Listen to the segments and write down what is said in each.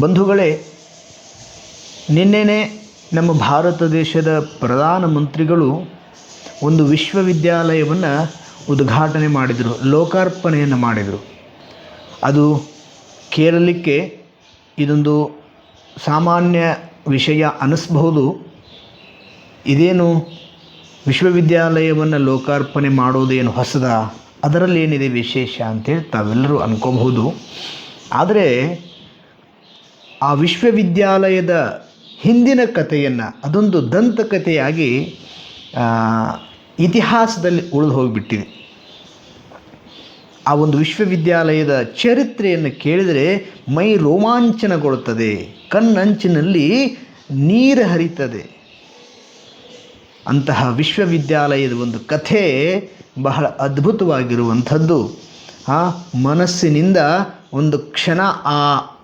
ಬಂಧುಗಳೇ, ನಿನ್ನೆನೇ ನಮ್ಮ ಭಾರತ ದೇಶದ ಪ್ರಧಾನಮಂತ್ರಿಗಳು ಒಂದು ವಿಶ್ವವಿದ್ಯಾಲಯವನ್ನು ಉದ್ಘಾಟನೆ ಮಾಡಿದರು, ಲೋಕಾರ್ಪಣೆಯನ್ನು ಮಾಡಿದರು. ಅದು ಕೇಳಲಿಕ್ಕೆ ಇದೊಂದು ಸಾಮಾನ್ಯ ವಿಷಯ ಅನಿಸ್ಬಹುದು ಇದೇನು ವಿಶ್ವವಿದ್ಯಾಲಯವನ್ನು ಲೋಕಾರ್ಪಣೆ ಮಾಡೋದೇನು ಹೊಸದ? ಅದರಲ್ಲಿ ಏನಿದೆ ವಿಶೇಷ ಅಂತೇಳಿ ತಾವೆಲ್ಲರೂ ಅನ್ಕೋಬಹುದು. ಆದರೆ ಆ ವಿಶ್ವವಿದ್ಯಾಲಯದ ಹಿಂದಿನ ಕಥೆಯನ್ನು, ಅದೊಂದು ದಂತಕಥೆಯಾಗಿ ಇತಿಹಾಸದಲ್ಲಿ ಉಳಿದು ಹೋಗಿಬಿಟ್ಟಿದೆ. ಆ ಒಂದು ವಿಶ್ವವಿದ್ಯಾಲಯದ ಚರಿತ್ರೆಯನ್ನು ಕೇಳಿದರೆ ಮೈ ರೋಮಾಂಚನಗೊಳ್ಳುತ್ತದೆ, ಕಣ್ಣಂಚಿನಲ್ಲಿ ನೀರು ಹರಿತದೆ. ಅಂತಹ ವಿಶ್ವವಿದ್ಯಾಲಯದ ಒಂದು ಕಥೆ ಬಹಳ ಅದ್ಭುತವಾಗಿರುವಂಥದ್ದು. ಆ, ಮನಸ್ಸಿನಿಂದ ಒಂದು ಕ್ಷಣ ಆ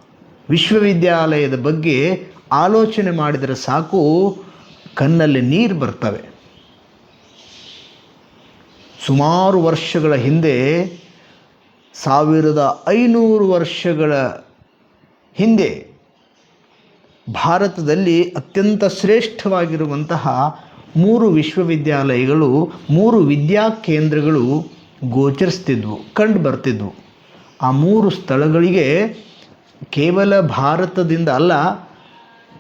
ವಿಶ್ವವಿದ್ಯಾಲಯದ ಬಗ್ಗೆ ಆಲೋಚನೆ ಮಾಡಿದರೆ ಸಾಕು, ಕಣ್ಣಲ್ಲಿ ನೀರು ಬರ್ತವೆ. ಸುಮಾರು ವರ್ಷಗಳ ಹಿಂದೆ, ಸಾವಿರದ ಐನೂರು ವರ್ಷಗಳ ಹಿಂದೆ, ಭಾರತದಲ್ಲಿ ಅತ್ಯಂತ ಶ್ರೇಷ್ಠವಾಗಿರುವಂತಹ ಮೂರು ವಿಶ್ವವಿದ್ಯಾಲಯಗಳು, ಮೂರು ವಿದ್ಯಾ ಕೇಂದ್ರಗಳು ಗೋಚರಿಸ್ತಿದ್ವು, ಕಂಡು ಬರ್ತಿದ್ವು. ಆ ಮೂರು ಸ್ಥಳಗಳಿಗೆ ಕೇವಲ ಭಾರತದಿಂದ ಅಲ್ಲ,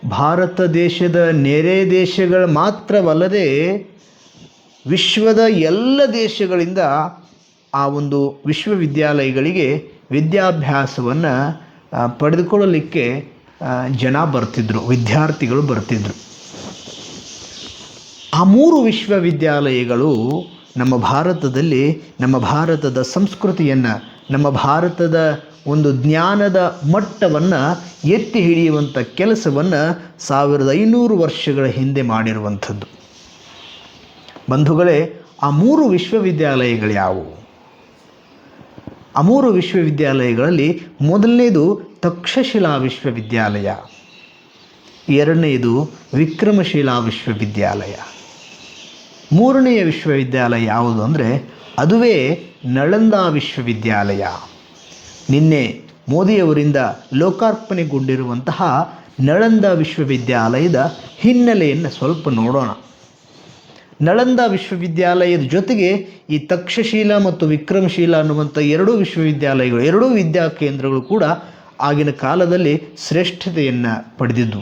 ಭಾರತ ದೇಶದ ನೆರೆ ದೇಶಗಳು ಮಾತ್ರವಲ್ಲದೆ ವಿಶ್ವದ ಎಲ್ಲ ದೇಶಗಳಿಂದ ಆ ಒಂದು ವಿಶ್ವವಿದ್ಯಾಲಯಗಳಿಗೆ ವಿದ್ಯಾಭ್ಯಾಸವನ್ನು ಪಡೆದುಕೊಳ್ಳಲಿಕ್ಕೆ ಜನ ಬರ್ತಿದ್ದರು ವಿದ್ಯಾರ್ಥಿಗಳು ಬರ್ತಿದ್ದರು ಆ ಮೂರು ವಿಶ್ವವಿದ್ಯಾಲಯಗಳು ನಮ್ಮ ಭಾರತದಲ್ಲಿ, ನಮ್ಮ ಭಾರತದ ಸಂಸ್ಕೃತಿಯನ್ನು, ನಮ್ಮ ಭಾರತದ ಒಂದು ಜ್ಞಾನದ ಮಟ್ಟವನ್ನು ಎತ್ತಿ ಹಿಡಿಯುವಂಥ ಕೆಲಸವನ್ನು ಸಾವಿರದ ಐನೂರು ವರ್ಷಗಳ ಹಿಂದೆ ಮಾಡಿರುವಂಥದ್ದು. ಬಂಧುಗಳೇ, ಆ ಮೂರು ವಿಶ್ವವಿದ್ಯಾಲಯಗಳು ಯಾವುವು? ಆ ಮೂರು ವಿಶ್ವವಿದ್ಯಾಲಯಗಳಲ್ಲಿ ಮೊದಲನೇದು ತಕ್ಷಶಿಲಾ ವಿಶ್ವವಿದ್ಯಾಲಯ ಎರಡನೆಯದು ವಿಕ್ರಮಶಿಲಾ ವಿಶ್ವವಿದ್ಯಾಲಯ. ಮೂರನೆಯ ವಿಶ್ವವಿದ್ಯಾಲಯ ಯಾವುದು ಅಂದರೆ ಅದುವೇ ನಳಂದ ವಿಶ್ವವಿದ್ಯಾಲಯ. ನಿನ್ನೆ ಮೋದಿಯವರಿಂದ ಲೋಕಾರ್ಪಣೆಗೊಂಡಿರುವಂತಹ ನಳಂದ ವಿಶ್ವವಿದ್ಯಾಲಯದ ಹಿನ್ನೆಲೆಯನ್ನು ಸ್ವಲ್ಪ ನೋಡೋಣ. ನಳಂದ ವಿಶ್ವವಿದ್ಯಾಲಯದ ಜೊತೆಗೆ ಈ ತಕ್ಷಶೀಲ ಮತ್ತು ವಿಕ್ರಮಶೀಲ ಅನ್ನುವಂಥ ಎರಡೂ ವಿಶ್ವವಿದ್ಯಾಲಯಗಳು, ಎರಡೂ ವಿದ್ಯಾ ಕೇಂದ್ರಗಳು ಕೂಡ ಆಗಿನ ಕಾಲದಲ್ಲಿ ಶ್ರೇಷ್ಠತೆಯನ್ನು ಪಡೆದಿದ್ದು.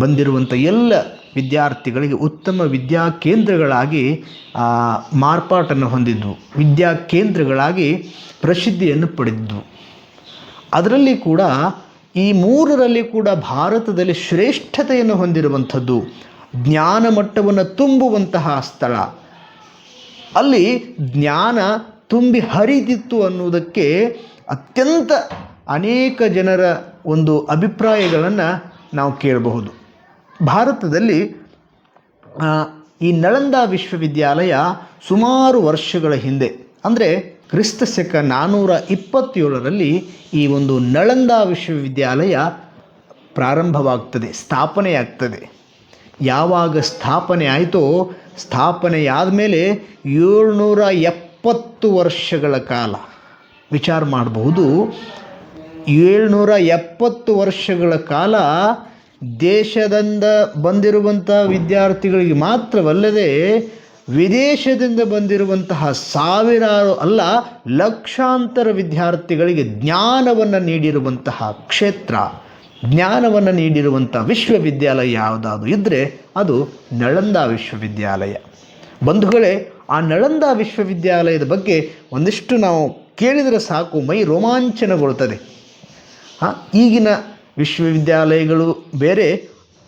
ಬಂದಿರುವಂಥ ಎಲ್ಲ ವಿದ್ಯಾರ್ಥಿಗಳಿಗೆ ಉತ್ತಮ ವಿದ್ಯಾ ಕೇಂದ್ರಗಳಾಗಿ ಮಾರ್ಪಾಟನ್ನು ಹೊಂದಿದ್ವು ವಿದ್ಯಾ ಕೇಂದ್ರಗಳಾಗಿ ಪ್ರಸಿದ್ಧಿಯನ್ನು ಪಡೆದಿದ್ವು ಅದರಲ್ಲಿ ಕೂಡ ಈ ಮೂರರಲ್ಲಿ ಕೂಡ ಭಾರತದಲ್ಲಿ ಶ್ರೇಷ್ಠತೆಯನ್ನು ಹೊಂದಿರುವಂಥದ್ದು ಜ್ಞಾನ ಮಟ್ಟವನ್ನು ತುಂಬುವಂತಹ ಸ್ಥಳ. ಅಲ್ಲಿ ಜ್ಞಾನ ತುಂಬಿ ಹರಿದಿತ್ತು ಅನ್ನುವುದಕ್ಕೆ ಅತ್ಯಂತ ಅನೇಕ ಜನರ ಒಂದು ಅಭಿಪ್ರಾಯಗಳನ್ನು ನಾವು ಕೇಳಬಹುದು. ಭಾರತದಲ್ಲಿ ಈ ನಳಂದ ವಿಶ್ವವಿದ್ಯಾಲಯ ಸುಮಾರು ವರ್ಷಗಳ ಹಿಂದೆ, ಅಂದರೆ ಕ್ರಿಸ್ತ ಶಕ ನಾನ್ನೂರ ಇಪ್ಪತ್ತೇಳರಲ್ಲಿ ಈ ಒಂದು ನಳಂದ ವಿಶ್ವವಿದ್ಯಾಲಯ ಪ್ರಾರಂಭವಾಗ್ತದೆ, ಸ್ಥಾಪನೆಯಾಗ್ತದೆ. ಯಾವಾಗ ಸ್ಥಾಪನೆ ಆಯಿತೋ, ಸ್ಥಾಪನೆಯಾದ ಮೇಲೆ ಏಳ್ನೂರ ಎಪ್ಪತ್ತು ವರ್ಷಗಳ ಕಾಲ. ವಿಚಾರ ಮಾಡಬಹುದು, ಏಳ್ನೂರ ಎಪ್ಪತ್ತು ವರ್ಷಗಳ ಕಾಲ ದೇಶದಿಂದ ಬಂದಿರುವಂಥ ವಿದ್ಯಾರ್ಥಿಗಳಿಗೆ ಮಾತ್ರವಲ್ಲದೆ ವಿದೇಶದಿಂದ ಬಂದಿರುವಂತಹ ಸಾವಿರಾರು ಅಲ್ಲ, ಲಕ್ಷಾಂತರ ವಿದ್ಯಾರ್ಥಿಗಳಿಗೆ ಜ್ಞಾನವನ್ನು ನೀಡಿರುವಂತಹ ಕ್ಷೇತ್ರ, ಜ್ಞಾನವನ್ನು ನೀಡಿರುವಂಥ ವಿಶ್ವವಿದ್ಯಾಲಯ ಯಾವುದಾದ್ರೂ ಇದ್ದರೆ ಅದು ನಳಂದ ವಿಶ್ವವಿದ್ಯಾಲಯ. ಬಂಧುಗಳೇ, ಆ ನಳಂದ ವಿಶ್ವವಿದ್ಯಾಲಯದ ಬಗ್ಗೆ ಒಂದಿಷ್ಟು ನಾವು ಕೇಳಿದರೆ ಸಾಕು, ಮೈ ರೋಮಾಂಚನಗೊಳ್ತದೆ. ಈಗಿನ ವಿಶ್ವವಿದ್ಯಾಲಯಗಳು ಬೇರೆ,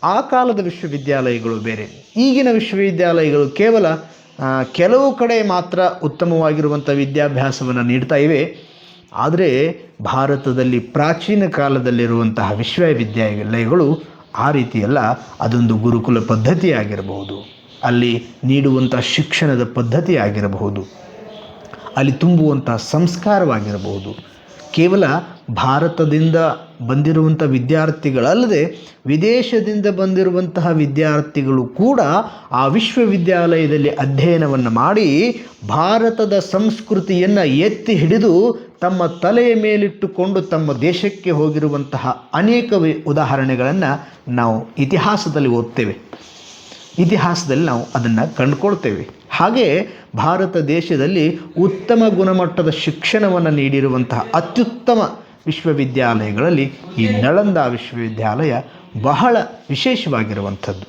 ಆ ಕಾಲದ ವಿಶ್ವವಿದ್ಯಾಲಯಗಳು ಬೇರೆ. ಈಗಿನ ವಿಶ್ವವಿದ್ಯಾಲಯಗಳು ಕೇವಲ ಕೆಲವು ಕಡೆ ಮಾತ್ರ ಉತ್ತಮವಾಗಿರುವಂಥ ವಿದ್ಯಾಭ್ಯಾಸವನ್ನು ನೀಡ್ತಾ ಇವೆ. ಆದರೆ ಭಾರತದಲ್ಲಿ ಪ್ರಾಚೀನ ಕಾಲದಲ್ಲಿರುವಂತಹ ವಿಶ್ವವಿದ್ಯಾಲಯಗಳು ಆ ರೀತಿಯಲ್ಲ, ಅದೊಂದು ಗುರುಕುಲ ಪದ್ಧತಿ ಆಗಿರಬಹುದು ಅಲ್ಲಿ ನೀಡುವಂಥ ಶಿಕ್ಷಣದ ಪದ್ಧತಿ ಆಗಿರಬಹುದು ಅಲ್ಲಿ ತುಂಬುವಂಥ ಸಂಸ್ಕಾರವಾಗಿರಬಹುದು. ಕೇವಲ ಭಾರತದಿಂದ ಬಂದಿರುವಂಥ ವಿದ್ಯಾರ್ಥಿಗಳಲ್ಲದೆ ವಿದೇಶದಿಂದ ಬಂದಿರುವಂತಹ ವಿದ್ಯಾರ್ಥಿಗಳು ಕೂಡ ಆ ವಿಶ್ವವಿದ್ಯಾಲಯದಲ್ಲಿ ಅಧ್ಯಯನವನ್ನು ಮಾಡಿ ಭಾರತದ ಸಂಸ್ಕೃತಿಯನ್ನು ಎತ್ತಿ ಹಿಡಿದು ತಮ್ಮ ತಲೆಯ ಮೇಲಿಟ್ಟುಕೊಂಡು ತಮ್ಮ ದೇಶಕ್ಕೆ ಹೋಗಿರುವಂತಹ ಅನೇಕ ಉದಾಹರಣೆಗಳನ್ನು ನಾವು ಇತಿಹಾಸದಲ್ಲಿ ಓದ್ತೇವೆ. ಇತಿಹಾಸದಲ್ಲಿ ನಾವು ಅದನ್ನು ಕಂಡುಕೊಳ್ತೇವೆ. ಹಾಗೆ ಭಾರತ ದೇಶದಲ್ಲಿ ಉತ್ತಮ ಗುಣಮಟ್ಟದ ಶಿಕ್ಷಣವನ್ನು ನೀಡಿರುವಂತಹ ಅತ್ಯುತ್ತಮ ವಿಶ್ವವಿದ್ಯಾಲಯಗಳಲ್ಲಿ ಈ ನಳಂದ ವಿಶ್ವವಿದ್ಯಾಲಯ ಬಹಳ ವಿಶೇಷವಾಗಿರುವಂಥದ್ದು.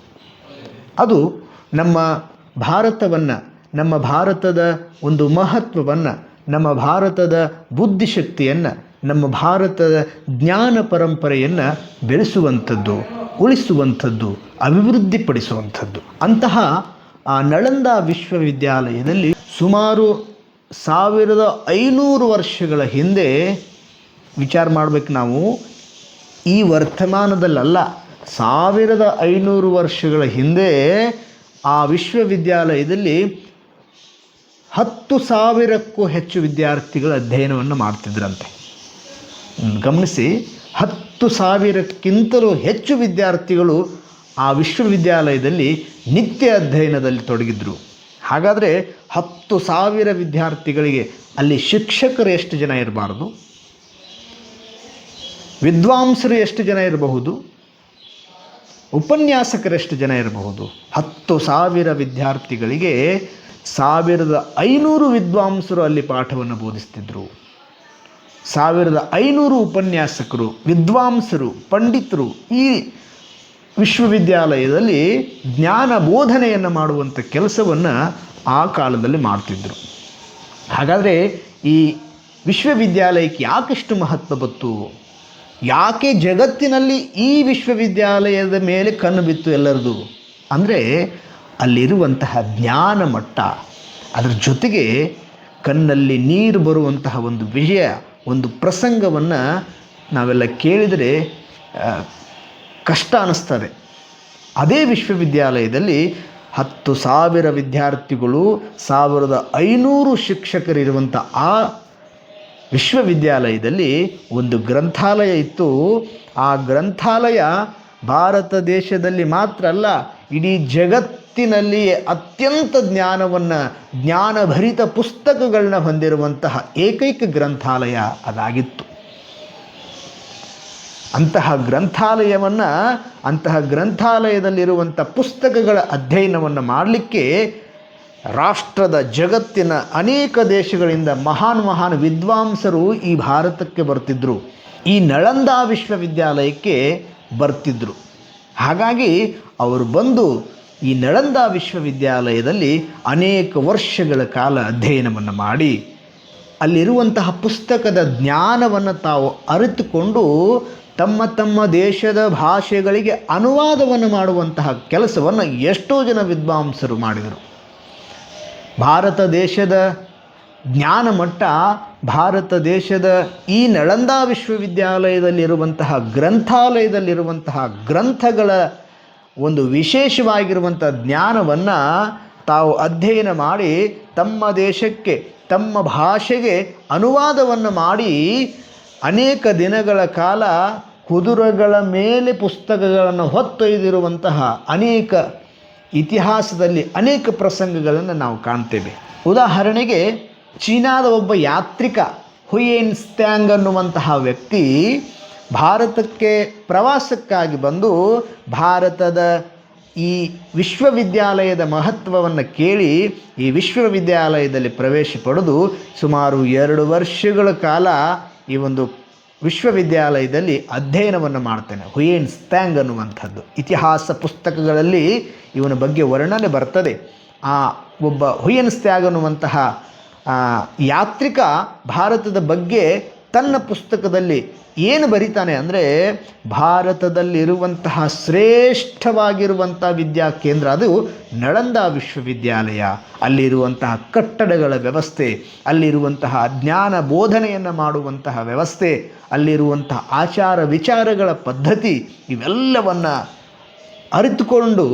ಅದು ನಮ್ಮ ಭಾರತವನ್ನು, ನಮ್ಮ ಭಾರತದ ಒಂದು ಮಹತ್ವವನ್ನು, ನಮ್ಮ ಭಾರತದ ಬುದ್ಧಿಶಕ್ತಿಯನ್ನು, ನಮ್ಮ ಭಾರತದ ಜ್ಞಾನ ಪರಂಪರೆಯನ್ನು ಬೆಳೆಸುವಂಥದ್ದು, ಉಳಿಸುವಂಥದ್ದು, ಅಭಿವೃದ್ಧಿಪಡಿಸುವಂಥದ್ದು. ಅಂತಹ ಆ ನಳಂದ ವಿಶ್ವವಿದ್ಯಾಲಯದಲ್ಲಿ ಸುಮಾರು ಸಾವಿರದ ಐನೂರು ವರ್ಷಗಳ ಹಿಂದೆ ವಿಚಾರ ಮಾಡಬೇಕು ನಾವು, ಈ ವರ್ತಮಾನದಲ್ಲಲ್ಲ, ಸಾವಿರದ ಐನೂರು ವರ್ಷಗಳ ಹಿಂದೆ ಆ ವಿಶ್ವವಿದ್ಯಾಲಯದಲ್ಲಿ ಹತ್ತು ಸಾವಿರಕ್ಕೂ ಹೆಚ್ಚು ವಿದ್ಯಾರ್ಥಿಗಳು ಅಧ್ಯಯನವನ್ನು ಮಾಡ್ತಿದ್ರಂತೆ. ಗಮನಿಸಿ, ಹತ್ತು ಸಾವಿರಕ್ಕಿಂತಲೂ ಹೆಚ್ಚು ವಿದ್ಯಾರ್ಥಿಗಳು ಆ ವಿಶ್ವವಿದ್ಯಾಲಯದಲ್ಲಿ ನಿತ್ಯ ಅಧ್ಯಯನದಲ್ಲಿ ತೊಡಗಿದ್ರು. ಹಾಗಾದರೆ ಹತ್ತು ಸಾವಿರ ವಿದ್ಯಾರ್ಥಿಗಳಿಗೆ ಅಲ್ಲಿ ಶಿಕ್ಷಕರು ಎಷ್ಟು ಜನ ಇರಬಾರ್ದು? ವಿದ್ವಾಂಸರು ಎಷ್ಟು ಜನ ಇರಬಹುದು? ಉಪನ್ಯಾಸಕರು ಎಷ್ಟು ಜನ ಇರಬಹುದು? ಹತ್ತು ಸಾವಿರ ವಿದ್ಯಾರ್ಥಿಗಳಿಗೆ ಸಾವಿರದ ಐನೂರು ವಿದ್ವಾಂಸರು ಅಲ್ಲಿ ಪಾಠವನ್ನು ಬೋಧಿಸ್ತಿದ್ರು. ಸಾವಿರದ ಐನೂರು ಉಪನ್ಯಾಸಕರು, ವಿದ್ವಾಂಸರು, ಪಂಡಿತರು ಈ ವಿಶ್ವವಿದ್ಯಾಲಯದಲ್ಲಿ ಜ್ಞಾನ ಬೋಧನೆಯನ್ನು ಮಾಡುವಂಥ ಕೆಲಸವನ್ನು ಆ ಕಾಲದಲ್ಲಿ ಮಾಡ್ತಿದ್ದರು ಹಾಗಾದರೆ ಈ ವಿಶ್ವವಿದ್ಯಾಲಯಕ್ಕೆ ಯಾಕಿಷ್ಟು ಮಹತ್ವ ಬತ್ತು ಯಾಕೆ ಜಗತ್ತಿನಲ್ಲಿ ಈ ವಿಶ್ವವಿದ್ಯಾಲಯದ ಮೇಲೆ ಕಣ್ಣು ಬಿತ್ತು ಎಲ್ಲರದು? ಅಂದರೆ ಅಲ್ಲಿರುವಂತಹ ಜ್ಞಾನ ಮಟ್ಟ, ಅದರ ಜೊತೆಗೆ ಕಣ್ಣಲ್ಲಿ ನೀರು ಬರುವಂತಹ ಒಂದು ವಿಷಯ, ಒಂದು ಪ್ರಸಂಗವನ್ನು ನಾವೆಲ್ಲ ಕೇಳಿದರೆ ಕಷ್ಟ ಅನ್ನಿಸ್ತದೆ ಅದೇ ವಿಶ್ವವಿದ್ಯಾಲಯದಲ್ಲಿ ಹತ್ತು ಸಾವಿರ ವಿದ್ಯಾರ್ಥಿಗಳು, ಸಾವಿರದ ಐನೂರು ಶಿಕ್ಷಕರಿರುವಂಥ ಆ ವಿಶ್ವವಿದ್ಯಾಲಯದಲ್ಲಿ ಒಂದು ಗ್ರಂಥಾಲಯ ಇತ್ತು. ಆ ಗ್ರಂಥಾಲಯ ಭಾರತ ದೇಶದಲ್ಲಿ ಮಾತ್ರ ಅಲ್ಲ, ಇಡೀ ಜಗತ್ತಿನಲ್ಲಿ ಅತ್ಯಂತ ಜ್ಞಾನವನ್ನು, ಜ್ಞಾನಭರಿತ ಪುಸ್ತಕಗಳನ್ನ ಹೊಂದಿರುವಂತಹ ಏಕೈಕ ಗ್ರಂಥಾಲಯ ಅದಾಗಿತ್ತು. ಅಂತಹ ಗ್ರಂಥಾಲಯವನ್ನು, ಅಂತಹ ಗ್ರಂಥಾಲಯದಲ್ಲಿರುವಂಥ ಪುಸ್ತಕಗಳ ಅಧ್ಯಯನವನ್ನು ಮಾಡಲಿಕ್ಕೆ ರಾಷ್ಟ್ರದ ಜಗತ್ತಿನ ಅನೇಕ ದೇಶಗಳಿಂದ ಮಹಾನ್ ಮಹಾನ್ ವಿದ್ವಾಂಸರು ಈ ಭಾರತಕ್ಕೆ ಬರ್ತಿದ್ದರು ಈ ನಳಂದ ವಿಶ್ವವಿದ್ಯಾಲಯಕ್ಕೆ ಬರ್ತಿದ್ದರು ಹಾಗಾಗಿ ಅವರು ಬಂದು ಈ ನಳಂದ ವಿಶ್ವವಿದ್ಯಾಲಯದಲ್ಲಿ ಅನೇಕ ವರ್ಷಗಳ ಕಾಲ ಅಧ್ಯಯನವನ್ನು ಮಾಡಿ, ಅಲ್ಲಿರುವಂತಹ ಪುಸ್ತಕದ ಜ್ಞಾನವನ್ನು ತಾವು ಅರಿತುಕೊಂಡು ತಮ್ಮ ತಮ್ಮ ದೇಶದ ಭಾಷೆಗಳಿಗೆ ಅನುವಾದವನ್ನು ಮಾಡುವಂತಹ ಕೆಲಸವನ್ನು ಎಷ್ಟೋ ಜನ ವಿದ್ವಾಂಸರು ಮಾಡಿದರು. ಭಾರತ ದೇಶದ ಜ್ಞಾನ ಮಟ್ಟ, ಭಾರತ ದೇಶದ ಈ ನಳಂದ ವಿಶ್ವವಿದ್ಯಾಲಯದಲ್ಲಿರುವಂತಹ ಗ್ರಂಥಾಲಯದಲ್ಲಿರುವಂತಹ ಗ್ರಂಥಗಳ ಒಂದು ವಿಶೇಷವಾಗಿರುವಂಥ ಜ್ಞಾನವನ್ನು ತಾವು ಅಧ್ಯಯನ ಮಾಡಿ ತಮ್ಮ ದೇಶಕ್ಕೆ, ತಮ್ಮ ಭಾಷೆಗೆ ಅನುವಾದವನ್ನು ಮಾಡಿ ಅನೇಕ ದಿನಗಳ ಕಾಲ ಕುದುರೆಗಳ ಮೇಲೆ ಪುಸ್ತಕಗಳನ್ನು ಹೊತ್ತೊಯ್ದಿರುವಂತಹ ಅನೇಕ ಇತಿಹಾಸದಲ್ಲಿ ಅನೇಕ ಪ್ರಸಂಗಗಳನ್ನು ನಾವು ಕಾಣ್ತೇವೆ. ಉದಾಹರಣೆಗೆ, ಚೀನಾದ ಒಬ್ಬ ಯಾತ್ರಿಕ ಹುಯೇನ್ ಸ್ತ್ಯಾಂಗ್ ಅನ್ನುವಂತಹ ವ್ಯಕ್ತಿ ಭಾರತಕ್ಕೆ ಪ್ರವಾಸಕ್ಕಾಗಿ ಬಂದು ಭಾರತದ ಈ ವಿಶ್ವವಿದ್ಯಾಲಯದ ಮಹತ್ವವನ್ನು ಕೇಳಿ ಈ ವಿಶ್ವವಿದ್ಯಾಲಯದಲ್ಲಿ ಪ್ರವೇಶ ಪಡೆದು ಸುಮಾರು ಎರಡು ವರ್ಷಗಳ ಕಾಲ ಈ ಒಂದು ವಿಶ್ವವಿದ್ಯಾಲಯದಲ್ಲಿ ಅಧ್ಯಯನವನ್ನು ಮಾಡ್ತೇನೆ. ಹುಯೇನ್ ಸ್ತ್ಯಾಂಗ್ ಅನ್ನುವಂಥದ್ದು. ಇತಿಹಾಸ ಪುಸ್ತಕಗಳಲ್ಲಿ ಇವನ ಬಗ್ಗೆ ವರ್ಣನೆ ಬರ್ತದೆ. ಆ ಒಬ್ಬ ಹುಯೇನ್ ಸ್ತ್ಯಾಗ್ ಅನ್ನುವಂತಹ ಯಾತ್ರಿಕ ಭಾರತದ ಬಗ್ಗೆ ತನ್ನ ಪುಸ್ತಕದಲ್ಲಿ ಏನು ಬರೀತಾನೆ ಅಂದರೆ ಭಾರತದಲ್ಲಿರುವಂತಹ ಶ್ರೇಷ್ಠವಾಗಿರುವಂಥ ವಿದ್ಯಾ ಕೇಂದ್ರ ಅದು ನಳಂದ ವಿಶ್ವವಿದ್ಯಾಲಯ. ಅಲ್ಲಿರುವಂತಹ ಕಟ್ಟಡಗಳ ವ್ಯವಸ್ಥೆ, ಅಲ್ಲಿರುವಂತಹ ಜ್ಞಾನ ಬೋಧನೆಯನ್ನು ಮಾಡುವಂತಹ ವ್ಯವಸ್ಥೆ ಅಲ್ಲಿರುವಂತಹ ಆಚಾರ ವಿಚಾರಗಳ ಪದ್ಧತಿ ಇವೆಲ್ಲವನ್ನು ಅರಿತುಕೊಂಡು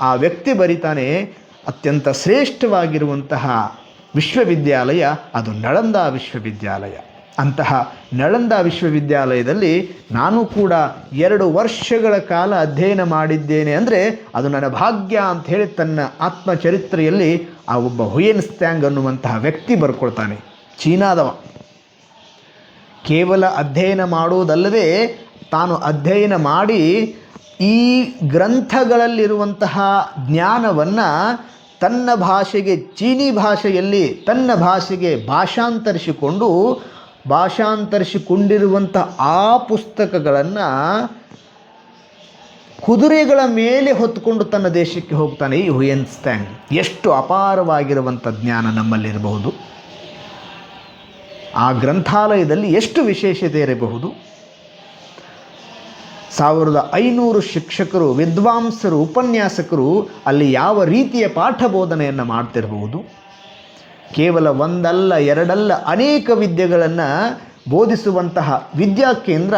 ಆ ವ್ಯಕ್ತಿ ಬರಿತಾನೆ ಅತ್ಯಂತ ಶ್ರೇಷ್ಠವಾಗಿರುವಂತಹ ವಿಶ್ವವಿದ್ಯಾಲಯ ಅದು ನಳಂದ ವಿಶ್ವವಿದ್ಯಾಲಯ. ಅಂತಹ ನಳಂದ ವಿಶ್ವವಿದ್ಯಾಲಯದಲ್ಲಿ ನಾನು ಕೂಡ ಎರಡು ವರ್ಷಗಳ ಕಾಲ ಅಧ್ಯಯನ ಮಾಡಿದ್ದೇನೆ ಅಂದರೆ ಅದು ನನ್ನ ಭಾಗ್ಯ ಅಂತ ಹೇಳಿ ತನ್ನ ಆತ್ಮಚರಿತ್ರೆಯಲ್ಲಿ ಆ ಒಬ್ಬ ಹುಯೆನ್ ಸ್ಟ್ಯಾಂಗ್ ಅನ್ನುವಂತಹ ವ್ಯಕ್ತಿ ಬರ್ಕೊಳ್ತಾನೆ. ಚೀನಾದವ. ಕೇವಲ ಅಧ್ಯಯನ ಮಾಡುವುದಲ್ಲದೆ ತಾನು ಅಧ್ಯಯನ ಮಾಡಿ ಈ ಗ್ರಂಥಗಳಲ್ಲಿರುವಂತಹ ಜ್ಞಾನವನ್ನು ತನ್ನ ಭಾಷೆಗೆ, ಚೀನಿ ಭಾಷೆಯಲ್ಲಿ ತನ್ನ ಭಾಷೆಗೆ ಭಾಷಾಂತರಿಸಿಕೊಂಡು ಭಾಷಾಂತರಿಸಿಕೊಂಡಿರುವಂಥ ಆ ಪುಸ್ತಕಗಳನ್ನು ಕುದುರೆಗಳ ಮೇಲೆ ಹೊತ್ತುಕೊಂಡು ತನ್ನ ದೇಶಕ್ಕೆ ಹೋಗ್ತಾನೆ ಈ ಹುಯೆನ್ ಸ್ಟ್ಯಾಂಗ್. ಎಷ್ಟು ಅಪಾರವಾಗಿರುವಂಥ ಜ್ಞಾನ ನಮ್ಮಲ್ಲಿರಬಹುದು. ಆ ಗ್ರಂಥಾಲಯದಲ್ಲಿ ಎಷ್ಟು ವಿಶೇಷತೆ ಇರಬಹುದು. ಸಾವಿರದ ಐನೂರು ಶಿಕ್ಷಕರು, ವಿದ್ವಾಂಸರು, ಉಪನ್ಯಾಸಕರು ಅಲ್ಲಿ ಯಾವ ರೀತಿಯ ಪಾಠ ಬೋಧನೆಯನ್ನು ಮಾಡ್ತಿರಬಹುದು. ಕೇವಲ ಒಂದಲ್ಲ, ಎರಡಲ್ಲ ಅನೇಕ ವಿದ್ಯೆಗಳನ್ನು ಬೋಧಿಸುವಂತಹ ವಿದ್ಯಾ ಕೇಂದ್ರ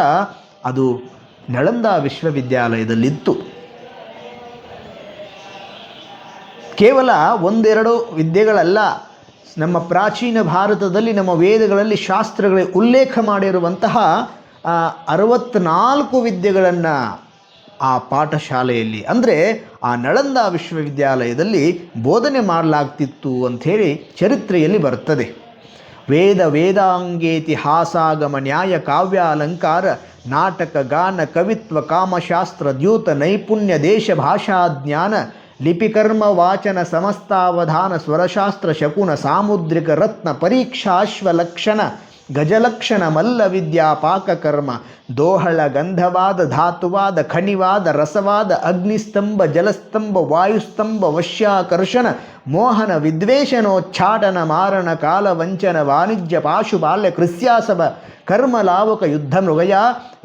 ಅದು ನಳಂದ ವಿಶ್ವವಿದ್ಯಾಲಯದಲ್ಲಿತ್ತು. ಕೇವಲ ಒಂದೆರಡು ವಿದ್ಯೆಗಳಲ್ಲ, ನಮ್ಮ ಪ್ರಾಚೀನ ಭಾರತದಲ್ಲಿ, ನಮ್ಮ ವೇದಗಳಲ್ಲಿ ಶಾಸ್ತ್ರಗಳಿಗೆ ಉಲ್ಲೇಖ ಮಾಡಿರುವಂತಹ ಅರವತ್ತ್ನಾಲ್ಕು ವಿದ್ಯೆಗಳನ್ನು ಆ ಪಾಠಶಾಲೆಯಲ್ಲಿ. ಅಂದರೆ ಆ ನಳಂದ ವಿಶ್ವವಿದ್ಯಾಲಯದಲ್ಲಿ ಬೋಧನೆ ಮಾಡಲಾಗ್ತಿತ್ತು ಅಂಥೇಳಿ ಚರಿತ್ರೆಯಲ್ಲಿ ಬರ್ತದೆ. ವೇದ ವೇದಾಂಗೇತಿಹಾಸಾಗಮ ನ್ಯಾಯ ಕಾವ್ಯ ಅಲಂಕಾರ ನಾಟಕ ಗಾನ ಕವಿತ್ವ ಕಾಮಶಾಸ್ತ್ರ ದ್ಯೂತ ನೈಪುಣ್ಯ ದೇಶ ಭಾಷಾ ಜ್ಞಾನ ಲಿಪಿಕರ್ಮ ವಾಚನ ಸಮಸ್ತಾವಧಾನ ಸ್ವರಶಾಸ್ತ್ರ ಶಕುನ ಸಾಮುದ್ರಿಕ ರತ್ನ ಪರೀಕ್ಷಾಶ್ವಲಕ್ಷಣ ಗಜಲಕ್ಷಣ ಮಲ್ಲ ವಿದ್ಯಾ ಪಾಕಕರ್ಮ ದೋಹಳ ಗಂಧವಾದ, ಧಾತುವಾದ ಖಣಿವಾದ ರಸವಾದ, ಅಗ್ನಿಸ್ತಂಭ, ಜಲಸ್ತಂಭ, ವಾಯುಸ್ತಂಭ, ವಶ್ಯಾಕರ್ಷಣ, ಮೋಹನ, ವಿದ್ವೇಷನೋಚ್ಛಾಟನ, ಮಾರಣ ಕಾಲ ವಂಚನ ವಾಣಿಜ್ಯ ಪಾಶುಪಾಲ್ಯ ಕೃಸ್ಯಾಸವ ಕರ್ಮ ಲಾವಕ ಯುದ್ಧ ಮೃಗಯ,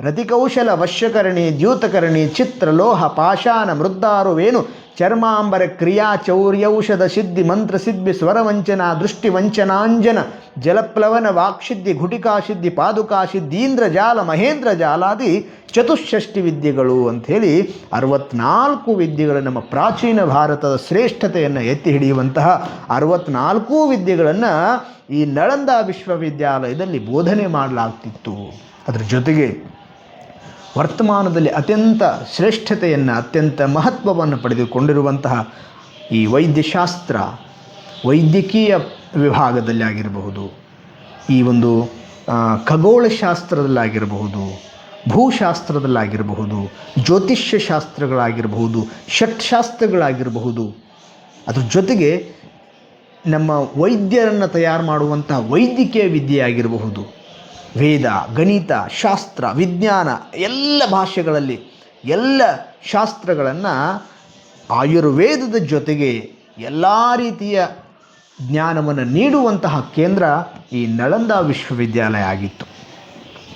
ರತಿಕೌಶಲ ವಶ್ಯಕರಣಿ, ದ್ಯೂತಕರಣಿ ಚಿತ್ರ ಲೋಹ ಪಾಷಾಣ ಮೃದ್ದಾರುವೇನು ಚರ್ಮಾಂಬರ ಕ್ರಿಯಾ ಚೌರ್ಯೌಷಧ ಸಿದ್ಧಿ ಮಂತ್ರ ಸಿದ್ಧಿ ಸ್ವರವಂಚನ ದೃಷ್ಟಿ ವಂಚನಾಂಜನ, ಜಲಪ್ಲವನ ವಾಕ್ಸಿದ್ಧಿ ಘುಟಿಕಾ ಸಿದ್ಧಿ ಪಾದುಕಾ ಸಿದ್ಧೀಂದ್ರ ಜಾಲ ಮಹೇಂದ್ರ ಜಾಲಾದಿ ಚತುಷ್ಷಷ್ಟಿ ವಿದ್ಯೆಗಳು ಅಂಥೇಳಿ ಅರವತ್ನಾಲ್ಕು ವಿದ್ಯೆಗಳು ನಮ್ಮ ಪ್ರಾಚೀನ ಭಾರತದ ಶ್ರೇಷ್ಠತೆಯನ್ನು ಎತ್ತಿ ಹಿಡಿಯುವಂತಹ ಅರವತ್ನಾಲ್ಕು ವಿದ್ಯೆಗಳನ್ನು ಈ ನಳಂದ ವಿಶ್ವವಿದ್ಯಾಲಯದಲ್ಲಿ ಬೋಧನೆ ಮಾಡಲಾಗ್ತಿತ್ತು. ಅದರ ಜೊತೆಗೆ ವರ್ತಮಾನದಲ್ಲಿ ಅತ್ಯಂತ ಶ್ರೇಷ್ಠತೆಯನ್ನು, ಅತ್ಯಂತ ಮಹತ್ವವನ್ನು ಪಡೆದುಕೊಂಡಿರುವಂತಹ ಈ ವೈದ್ಯಶಾಸ್ತ್ರ ವೈದ್ಯಕೀಯ ವಿಭಾಗದಲ್ಲಿ ಆಗಿರಬಹುದು, ಈ ಒಂದು ಖಗೋಳಶಾಸ್ತ್ರದಲ್ಲಾಗಿರಬಹುದು, ಭೂಶಾಸ್ತ್ರದಲ್ಲಾಗಿರಬಹುದು ಜ್ಯೋತಿಷ್ಯ ಶಾಸ್ತ್ರಗಳಾಗಿರಬಹುದು ಷಟ್ಶಾಸ್ತ್ರಗಳಾಗಿರಬಹುದು. ಅದ್ರ ಜೊತೆಗೆ ನಮ್ಮ ವೈದ್ಯರನ್ನು ತಯಾರು ಮಾಡುವಂತಹ ವೈದ್ಯಕೀಯ ವಿದ್ಯೆ ಆಗಿರಬಹುದು ವೇದ, ಗಣಿತ, ಶಾಸ್ತ್ರ, ವಿಜ್ಞಾನ ಎಲ್ಲ ಭಾಷೆಗಳಲ್ಲಿ ಎಲ್ಲ ಶಾಸ್ತ್ರಗಳನ್ನು ಆಯುರ್ವೇದದ ಜೊತೆಗೆ ಎಲ್ಲ ರೀತಿಯ ಜ್ಞಾನವನ್ನು ನೀಡುವಂತಹ ಕೇಂದ್ರ ಈ ನಳಂದ ವಿಶ್ವವಿದ್ಯಾಲಯ ಆಗಿತ್ತು.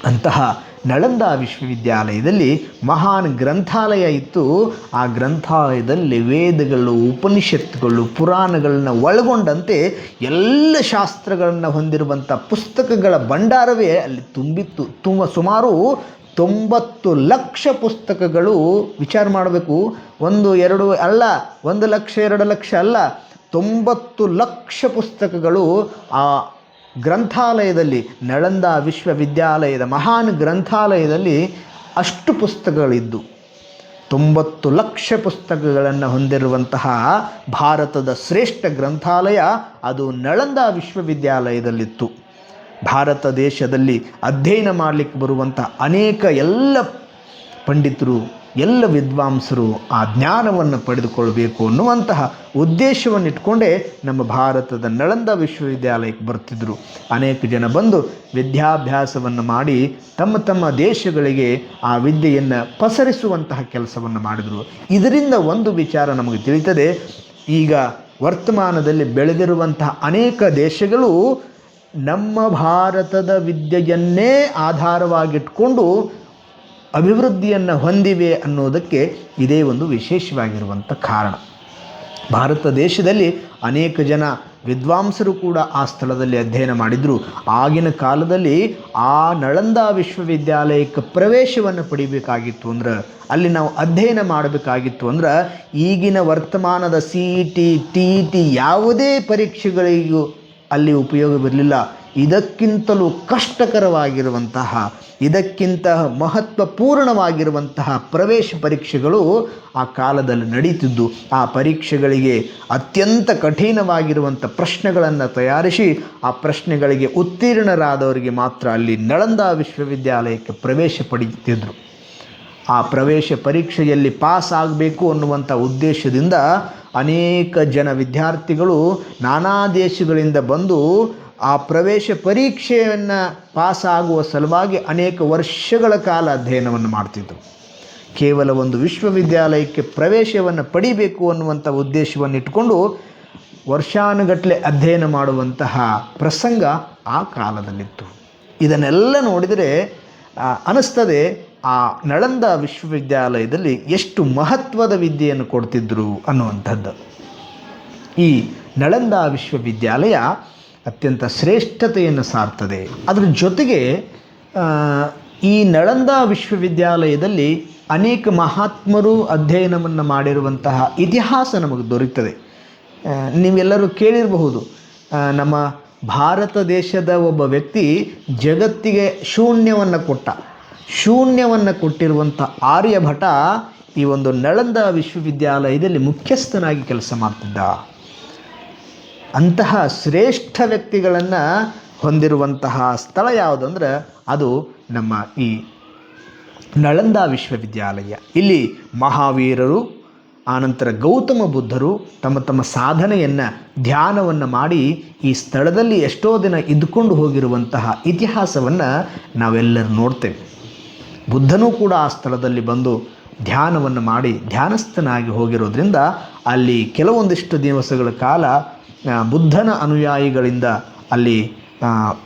ಅಂತಹ ನಳಂದ ವಿಶ್ವವಿದ್ಯಾಲಯದಲ್ಲಿ ಮಹಾನ್ ಗ್ರಂಥಾಲಯ ಇತ್ತು. ಆ ಗ್ರಂಥಾಲಯದಲ್ಲಿ ವೇದಗಳು, ಉಪನಿಷತ್ತುಗಳು, ಪುರಾಣಗಳನ್ನ ಒಳಗೊಂಡಂತೆ ಎಲ್ಲ ಶಾಸ್ತ್ರಗಳನ್ನು ಹೊಂದಿರುವಂಥ ಪುಸ್ತಕಗಳ ಭಂಡಾರವೇ ಅಲ್ಲಿ ತುಂಬಿತ್ತು. ತುಂಬ ಸುಮಾರು ತೊಂಬತ್ತು ಲಕ್ಷ ಪುಸ್ತಕಗಳು ವಿಚಾರ ಮಾಡಬೇಕು. ಒಂದು, ಎರಡು, ಅಲ್ಲ, ಒಂದು ಲಕ್ಷ, ಎರಡು ಲಕ್ಷ ಅಲ್ಲ, ತೊಂಬತ್ತು ಲಕ್ಷ ಪುಸ್ತಕಗಳು ಆ ಗ್ರಂಥಾಲಯದಲ್ಲಿ, ನಳಂದ ವಿಶ್ವವಿದ್ಯಾಲಯದ ಮಹಾನ್ ಗ್ರಂಥಾಲಯದಲ್ಲಿ ಅಷ್ಟು ಪುಸ್ತಕಗಳಿದ್ದು. ತೊಂಬತ್ತು ಲಕ್ಷ ಪುಸ್ತಕಗಳನ್ನು ಹೊಂದಿರುವಂತಹ ಭಾರತದ ಶ್ರೇಷ್ಠ ಗ್ರಂಥಾಲಯ ಅದು ನಳಂದ ವಿಶ್ವವಿದ್ಯಾಲಯದಲ್ಲಿತ್ತು. ಭಾರತ ದೇಶದಲ್ಲಿ ಅಧ್ಯಯನ ಮಾಡಲಿಕ್ಕೆ ಬರುವಂಥ ಅನೇಕ ಎಲ್ಲ ಪಂಡಿತರು ಎಲ್ಲ ವಿದ್ವಾಂಸರು ಆ ಜ್ಞಾನವನ್ನು ಪಡೆದುಕೊಳ್ಬೇಕು ಅನ್ನುವಂತಹ ಉದ್ದೇಶವನ್ನು ಇಟ್ಕೊಂಡೇ ನಮ್ಮ ಭಾರತದ ನಳಂದ ವಿಶ್ವವಿದ್ಯಾಲಯಕ್ಕೆ ಬರ್ತಿದ್ದರು ಅನೇಕ ಜನ ಬಂದು ವಿದ್ಯಾಭ್ಯಾಸವನ್ನು ಮಾಡಿ ತಮ್ಮ ತಮ್ಮ ದೇಶಗಳಿಗೆ ಆ ವಿದ್ಯೆಯನ್ನು ಪಸರಿಸುವಂತಹ ಕೆಲಸವನ್ನು ಮಾಡಿದರು. ಇದರಿಂದ ಒಂದು ವಿಚಾರ ನಮಗೆ ತಿಳಿತದೆ, ಈಗ ವರ್ತಮಾನದಲ್ಲಿ ಬೆಳೆದಿರುವಂತಹ ಅನೇಕ ದೇಶಗಳು ನಮ್ಮ ಭಾರತದ ವಿದ್ಯೆಯನ್ನೇ ಆಧಾರವಾಗಿಟ್ಕೊಂಡು ಅಭಿವೃದ್ಧಿಯನ್ನು ಹೊಂದಿವೆ ಅನ್ನೋದಕ್ಕೆ ಇದೇ ಒಂದು ವಿಶೇಷವಾಗಿರುವಂಥ ಕಾರಣ. ಭಾರತ ದೇಶದಲ್ಲಿ ಅನೇಕ ಜನ ವಿದ್ವಾಂಸರು ಕೂಡ ಆ ಸ್ಥಳದಲ್ಲಿ ಅಧ್ಯಯನ ಮಾಡಿದರು. ಆಗಿನ ಕಾಲದಲ್ಲಿ ಆ ನಳಂದ ವಿಶ್ವವಿದ್ಯಾಲಯಕ್ಕೆ ಪ್ರವೇಶವನ್ನು ಪಡಿಬೇಕಾಗಿತ್ತು ಅಂದ್ರೆ, ಅಲ್ಲಿ ನಾವು ಅಧ್ಯಯನ ಮಾಡಬೇಕಾಗಿತ್ತು ಅಂದ್ರೆ, ಈಗಿನ ವರ್ತಮಾನದ C E T T E T ಯಾವುದೇ ಪರೀಕ್ಷೆಗಳಿಗೂ ಅಲ್ಲಿ ಉಪಯೋಗವಿರಲಿಲ್ಲ ಇದಕ್ಕಿಂತಲೂ ಕಷ್ಟಕರವಾಗಿರುವಂತಹ, ಇದಕ್ಕಿಂತ ಮಹತ್ವಪೂರ್ಣವಾಗಿರುವಂತಹ ಪ್ರವೇಶ ಪರೀಕ್ಷೆಗಳು ಆ ಕಾಲದಲ್ಲಿ ನಡೀತಿದ್ದು. ಆ ಪರೀಕ್ಷೆಗಳಿಗೆ ಅತ್ಯಂತ ಕಠಿಣವಾಗಿರುವಂಥ ಪ್ರಶ್ನೆಗಳನ್ನು ತಯಾರಿಸಿ, ಆ ಪ್ರಶ್ನೆಗಳಿಗೆ ಉತ್ತೀರ್ಣರಾದವರಿಗೆ ಮಾತ್ರ ಅಲ್ಲಿ ನಳಂದ ವಿಶ್ವವಿದ್ಯಾಲಯಕ್ಕೆ ಪ್ರವೇಶ ಪಡೆಯುತ್ತಿದ್ದರು ಆ ಪ್ರವೇಶ ಪರೀಕ್ಷೆಯಲ್ಲಿ ಪಾಸ್ ಆಗಬೇಕು ಅನ್ನುವಂಥ ಉದ್ದೇಶದಿಂದ ಅನೇಕ ಜನ ವಿದ್ಯಾರ್ಥಿಗಳು ನಾನಾ ದೇಶಗಳಿಂದ ಬಂದು ಆ ಪ್ರವೇಶ ಪರೀಕ್ಷೆಯನ್ನು ಪಾಸಾಗುವ ಸಲುವಾಗಿ ಅನೇಕ ವರ್ಷಗಳ ಕಾಲ ಅಧ್ಯಯನವನ್ನು ಮಾಡ್ತಿದ್ದರು ಕೇವಲ ಒಂದು ವಿಶ್ವವಿದ್ಯಾಲಯಕ್ಕೆ ಪ್ರವೇಶವನ್ನು ಪಡಿಬೇಕು ಅನ್ನುವಂಥ ಉದ್ದೇಶವನ್ನು ಇಟ್ಕೊಂಡು ವರ್ಷಾನುಗಟ್ಟಲೆ ಅಧ್ಯಯನ ಮಾಡುವಂತಹ ಪ್ರಸಂಗ ಆ ಕಾಲದಲ್ಲಿತ್ತು. ಇದನ್ನೆಲ್ಲ ನೋಡಿದರೆ ಅನಿಸ್ತದೆ ಆ ನಳಂದ ವಿಶ್ವವಿದ್ಯಾಲಯದಲ್ಲಿ ಎಷ್ಟು ಮಹತ್ವದ ವಿದ್ಯೆಯನ್ನು ಕೊಡ್ತಿದ್ದರು ಅನ್ನುವಂಥದ್ದು. ಈ ನಳಂದ ವಿಶ್ವವಿದ್ಯಾಲಯ ಅತ್ಯಂತ ಶ್ರೇಷ್ಠತೆಯನ್ನು ಸಾರ್ತದೆ. ಅದರ ಜೊತೆಗೆ ಈ ನಳಂದ ವಿಶ್ವವಿದ್ಯಾಲಯದಲ್ಲಿ ಅನೇಕ ಮಹಾತ್ಮರು ಅಧ್ಯಯನವನ್ನು ಮಾಡಿರುವಂತಹ ಇತಿಹಾಸ ನಮಗೆ ದೊರೆಯುತ್ತದೆ. ನೀವೆಲ್ಲರೂ ಕೇಳಿರಬಹುದು ನಮ್ಮ ಭಾರತ ದೇಶದ ಒಬ್ಬ ವ್ಯಕ್ತಿ ಜಗತ್ತಿಗೆ ಶೂನ್ಯವನ್ನು ಕೊಟ್ಟ. ಶೂನ್ಯವನ್ನು ಕೊಟ್ಟಿರುವಂಥ ಆರ್ಯಭಟ ಈ ಒಂದು ನಳಂದ ವಿಶ್ವವಿದ್ಯಾಲಯದಲ್ಲಿ ಮುಖ್ಯಸ್ಥನಾಗಿ ಕೆಲಸ ಮಾಡ್ತಿದ್ದ. ಅಂತಹ ಶ್ರೇಷ್ಠ ವ್ಯಕ್ತಿಗಳನ್ನು ಹೊಂದಿರುವಂತಹ ಸ್ಥಳ ಯಾವುದಂದ್ರೆ ಅದು ನಮ್ಮ ಈ ನಳಂದ ವಿಶ್ವವಿದ್ಯಾಲಯ. ಇಲ್ಲಿ ಮಹಾವೀರರು, ಆನಂತರ ಗೌತಮ ಬುದ್ಧರು ತಮ್ಮ ತಮ್ಮ ಸಾಧನೆಯನ್ನು, ಧ್ಯಾನವನ್ನು ಮಾಡಿ ಈ ಸ್ಥಳದಲ್ಲಿ ಎಷ್ಟೋ ದಿನ ಇದ್ದುಕೊಂಡು ಹೋಗಿರುವಂತಹ ಇತಿಹಾಸವನ್ನು ನಾವೆಲ್ಲರೂ ನೋಡ್ತೇವೆ. ಬುದ್ಧನೂ ಕೂಡ ಆ ಸ್ಥಳದಲ್ಲಿ ಬಂದು ಧ್ಯಾನವನ್ನು ಮಾಡಿ ಧ್ಯಾನಸ್ಥನಾಗಿ ಹೋಗಿರೋದ್ರಿಂದ ಅಲ್ಲಿ ಕೆಲವೊಂದಿಷ್ಟು ದಿವಸಗಳ ಕಾಲ ಬುದ್ಧನ ಅನುಯಾಯಿಗಳಿಂದ ಅಲ್ಲಿ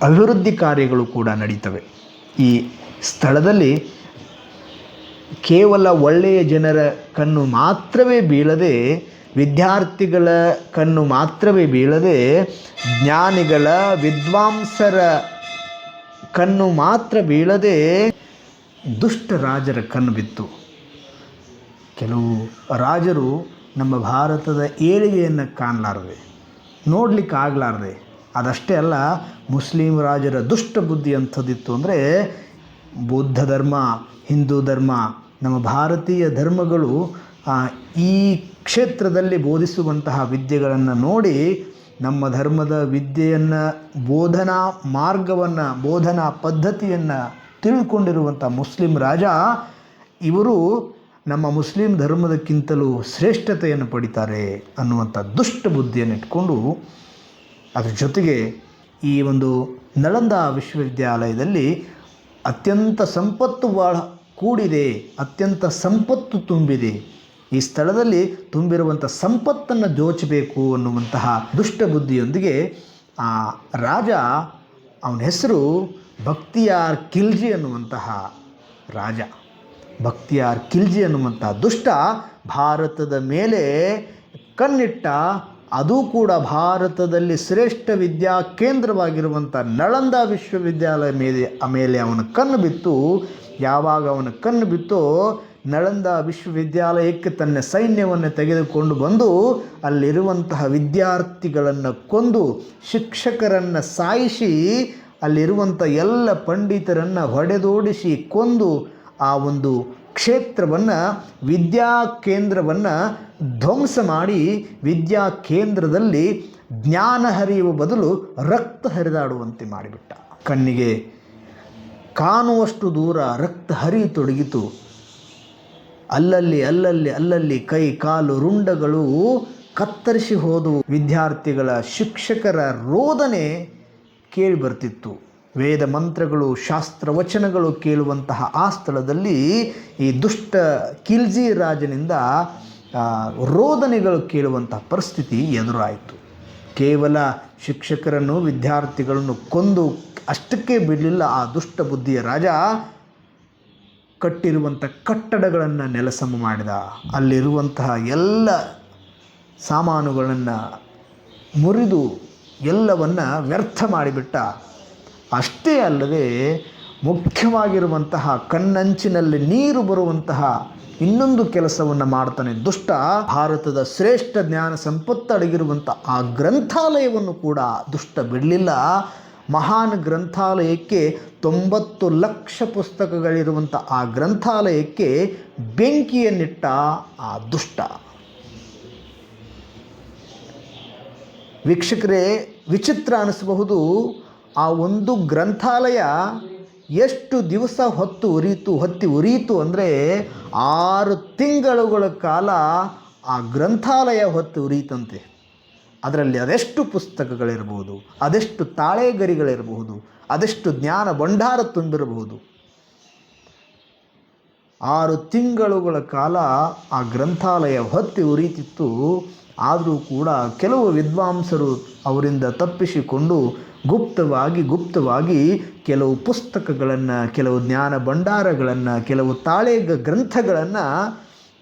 ಅಭಿವೃದ್ಧಿ ಕಾರ್ಯಗಳು ಕೂಡ ನಡೀತವೆ. ಈ ಸ್ಥಳದಲ್ಲಿ ಕೇವಲ ಒಳ್ಳೆಯ ಜನರ ಕಣ್ಣು ಮಾತ್ರವೇ ಬೀಳದೆ, ವಿದ್ಯಾರ್ಥಿಗಳ ಕಣ್ಣು ಮಾತ್ರವೇ ಬೀಳದೆ, ಜ್ಞಾನಿಗಳ, ವಿದ್ವಾಂಸರ ಕಣ್ಣು ಮಾತ್ರ ಬೀಳದೆ ದುಷ್ಟ ರಾಜರ ಕಣ್ಣು ಬಿತ್ತು. ಕೆಲವು ರಾಜರು ನಮ್ಮ ಭಾರತದ ಏಳಿಗೆಯನ್ನು ಕಾಣಲಾರದೆ ನೋಡ್ಲಿಕ್ಕೆ ಆಗಲಾರ್ದೆ ಅದಷ್ಟೇ ಅಲ್ಲ, ಮುಸ್ಲಿಂ ರಾಜರ ದುಷ್ಟ ಬುದ್ಧಿ ಅಂಥದ್ದಿತ್ತು ಅಂದರೆ ಬೌದ್ಧ ಧರ್ಮ, ಹಿಂದೂ ಧರ್ಮ, ನಮ್ಮ ಭಾರತೀಯ ಧರ್ಮಗಳು ಈ ಕ್ಷೇತ್ರದಲ್ಲಿ ಬೋಧಿಸುವಂತಹ ವಿದ್ಯೆಗಳನ್ನು ನೋಡಿ ನಮ್ಮ ಧರ್ಮದ ವಿದ್ಯೆಯನ್ನು, ಬೋಧನಾ ಮಾರ್ಗವನ್ನು, ಬೋಧನಾ ಪದ್ಧತಿಯನ್ನು ತಿಳ್ಕೊಂಡಿರುವಂಥ ಮುಸ್ಲಿಂ ರಾಜ, ಇವರು ನಮ್ಮ ಮುಸ್ಲಿಂ ಧರ್ಮದಕ್ಕಿಂತಲೂ ಶ್ರೇಷ್ಠತೆಯನ್ನು ಪಡಿತಾರೆ ಅನ್ನುವಂಥ ದುಷ್ಟ ಬುದ್ಧಿಯನ್ನು ಇಟ್ಕೊಂಡು ಅದ್ರ ಜೊತೆಗೆ ಈ ಒಂದು ನಳಂದ ವಿಶ್ವವಿದ್ಯಾಲಯದಲ್ಲಿ ಅತ್ಯಂತ ಸಂಪತ್ತು ಭಾಳ ಕೂಡಿದೆ, ಅತ್ಯಂತ ಸಂಪತ್ತು ತುಂಬಿದೆ. ಈ ಸ್ಥಳದಲ್ಲಿ ತುಂಬಿರುವಂಥ ಸಂಪತ್ತನ್ನು ಜೋಚಬೇಕು ಅನ್ನುವಂತಹ ದುಷ್ಟ ಬುದ್ಧಿಯೊಂದಿಗೆ ಆ ರಾಜ ಅವನ ಹೆಸರು ಭಕ್ತಿಯಾರ್ ಖಿಲ್ಜಿ ಅನ್ನುವಂತಹ ರಾಜ. ಭಕ್ತಿಯಾರ್ ಖಿಲ್ಜಿ ಅನ್ನುವಂಥ ದುಷ್ಟ ಭಾರತದ ಮೇಲೆ ಕಣ್ಣಿಟ್ಟ, ಅದು ಕೂಡ ಭಾರತದಲ್ಲಿ ಶ್ರೇಷ್ಠ ವಿದ್ಯಾ ಕೇಂದ್ರವಾಗಿರುವಂಥ ನಳಂದ ವಿಶ್ವವಿದ್ಯಾಲಯ ಮೇಲೆ ಆಮೇಲೆ ಅವನ ಕಣ್ಣು ಬಿತ್ತು. ಯಾವಾಗ ಅವನ ಕಣ್ಣು ಬಿತ್ತೋ ನಳಂದ ವಿಶ್ವವಿದ್ಯಾಲಯಕ್ಕೆ ತನ್ನ ಸೈನ್ಯವನ್ನು ತೆಗೆದುಕೊಂಡು ಬಂದು ಅಲ್ಲಿರುವಂತಹ ವಿದ್ಯಾರ್ಥಿಗಳನ್ನು ಕೊಂದು ಶಿಕ್ಷಕರನ್ನು ಸಾಯಿಸಿ ಅಲ್ಲಿರುವಂಥ ಎಲ್ಲ ಪಂಡಿತರನ್ನು ಹೊಡೆದೋಡಿಸಿ ಕೊಂದು ಆ ಒಂದು ಕ್ಷೇತ್ರವನ್ನು, ವಿದ್ಯಾ ಕೇಂದ್ರವನ್ನು ಧ್ವಂಸ ಮಾಡಿ ವಿದ್ಯಾ ಕೇಂದ್ರದಲ್ಲಿ ಜ್ಞಾನ ಹರಿಯುವ ಬದಲು ರಕ್ತ ಹರಿದಾಡುವಂತೆ ಮಾಡಿಬಿಟ್ಟ. ಕಣ್ಣಿಗೆ ಕಾಣುವಷ್ಟು ದೂರ ರಕ್ತ ಹರಿಯತೊಡಗಿತು. ಅಲ್ಲಲ್ಲಿ ಅಲ್ಲಲ್ಲಿ ಅಲ್ಲಲ್ಲಿ ಕೈ ಕಾಲು ರುಂಡಗಳು ಕತ್ತರಿಸಿ ಹೋದವು. ವಿದ್ಯಾರ್ಥಿಗಳ ಶಿಕ್ಷಕರ ರೋದನೆ ಕೇಳಿ ಬರ್ತಿತ್ತು. ವೇದ ಮಂತ್ರಗಳು ಶಾಸ್ತ್ರವಚನಗಳು ಕೇಳುವಂತಹ ಆ ಸ್ಥಳದಲ್ಲಿ ಈ ದುಷ್ಟ ಕಿಲ್ಜಿ ರಾಜನಿಂದ ರೋದನೆಗಳು ಕೇಳುವಂತಹ ಪರಿಸ್ಥಿತಿ ಎದುರಾಯಿತು. ಕೇವಲ ಶಿಕ್ಷಕರನ್ನು, ವಿದ್ಯಾರ್ಥಿಗಳನ್ನು ಕೊಂದು ಅಷ್ಟಕ್ಕೆ ಬಿಡಲಿಲ್ಲ. ಆ ದುಷ್ಟ ಬುದ್ಧಿಯ ರಾಜ ಕಟ್ಟಿರುವಂಥ ಕಟ್ಟಡಗಳನ್ನು ನೆಲಸಮ ಮಾಡಿದ. ಅಲ್ಲಿರುವಂತಹ ಎಲ್ಲ ಸಾಮಾನುಗಳನ್ನು ಮುರಿದು ಎಲ್ಲವನ್ನು ವ್ಯರ್ಥ ಮಾಡಿಬಿಟ್ಟ. ಅಷ್ಟೇ ಅಲ್ಲದೆ ಮುಖ್ಯವಾಗಿರುವಂತಹ ಕಣ್ಣಂಚಿನಲ್ಲಿ ನೀರು ಬರುವಂತಹ ಇನ್ನೊಂದು ಕೆಲಸವನ್ನು ಮಾಡ್ತಾನೆ ದುಷ್ಟ. ಭಾರತದ ಶ್ರೇಷ್ಠ ಜ್ಞಾನ ಸಂಪತ್ತು ಅಡಗಿರುವಂಥ ಆ ಗ್ರಂಥಾಲಯವನ್ನು ಕೂಡ ದುಷ್ಟ ಬಿಡಲಿಲ್ಲ. ಮಹಾನ್ ಗ್ರಂಥಾಲಯಕ್ಕೆ ತೊಂಬತ್ತು ಲಕ್ಷ ಪುಸ್ತಕಗಳಿರುವಂಥ ಆ ಗ್ರಂಥಾಲಯಕ್ಕೆ ಬೆಂಕಿಯನ್ನಿಟ್ಟ ಆ ದುಷ್ಟ. ವೀಕ್ಷಕರೇ, ವಿಚಿತ್ರ ಅನಿಸಬಹುದು. ಆ ಒಂದು ಗ್ರಂಥಾಲಯ ಎಷ್ಟು ದಿವಸ ಹೊತ್ತು ಉರಿಯಿತು ಹೊತ್ತಿ ಉರಿಯಿತು ಅಂದರೆ ಆರು ತಿಂಗಳುಗಳ ಕಾಲ ಆ ಗ್ರಂಥಾಲಯ ಹೊತ್ತು ಉರಿಯಿತಂತೆ ಅದರಲ್ಲಿ ಅದೆಷ್ಟು ಪುಸ್ತಕಗಳಿರಬಹುದು ಅದೆಷ್ಟು ತಾಳೆಗರಿಗಳಿರಬಹುದು ಅದೆಷ್ಟು ಜ್ಞಾನ ಭಂಡಾರ ತುಂಬಿರಬಹುದು ಆರು ತಿಂಗಳುಗಳ ಕಾಲ ಆ ಗ್ರಂಥಾಲಯ ಹೊತ್ತಿ ಉರಿತಿತ್ತು. ಆದರೂ ಕೂಡ ಕೆಲವು ವಿದ್ವಾಂಸರು ಅವರಿಂದ ತಪ್ಪಿಸಿಕೊಂಡು ಗುಪ್ತವಾಗಿ ಗುಪ್ತವಾಗಿ ಕೆಲವು ಪುಸ್ತಕಗಳನ್ನು, ಕೆಲವು ಜ್ಞಾನ ಭಂಡಾರಗಳನ್ನು, ಕೆಲವು ತಾಳೆ ಗ್ರಂಥಗಳನ್ನು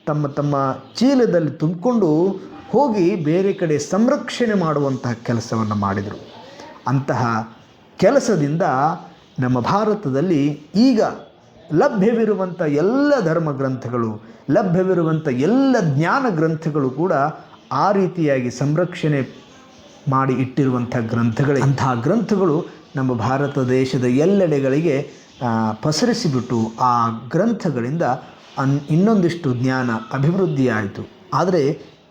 ತಮ್ಮ ತಮ್ಮ ಚೀಲದಲ್ಲಿ ತುಂಬಿಕೊಂಡು ಹೋಗಿ ಬೇರೆ ಕಡೆ ಸಂರಕ್ಷಣೆ ಮಾಡುವಂತಹ ಕೆಲಸವನ್ನು ಮಾಡಿದರು. ಅಂತಹ ಕೆಲಸದಿಂದ ನಮ್ಮ ಭಾರತದಲ್ಲಿ ಈಗ ಲಭ್ಯವಿರುವಂಥ ಎಲ್ಲ ಧರ್ಮ ಗ್ರಂಥಗಳು, ಲಭ್ಯವಿರುವಂಥ ಎಲ್ಲ ಜ್ಞಾನ ಗ್ರಂಥಗಳು ಕೂಡ ಆ ರೀತಿಯಾಗಿ ಸಂರಕ್ಷಣೆ ಮಾಡಿ ಇಟ್ಟಿರುವಂಥ ಗ್ರಂಥಗಳು. ಅಂತಹ ಗ್ರಂಥಗಳು ನಮ್ಮ ಭಾರತ ದೇಶದ ಎಲ್ಲೆಡೆಗಳಿಗೆ ಪಸರಿಸಿಬಿಟ್ಟು ಆ ಗ್ರಂಥಗಳಿಂದ ಅನ್, ಇನ್ನೊಂದಿಷ್ಟು ಜ್ಞಾನ ಅಭಿವೃದ್ಧಿಯಾಯಿತು. ಆದರೆ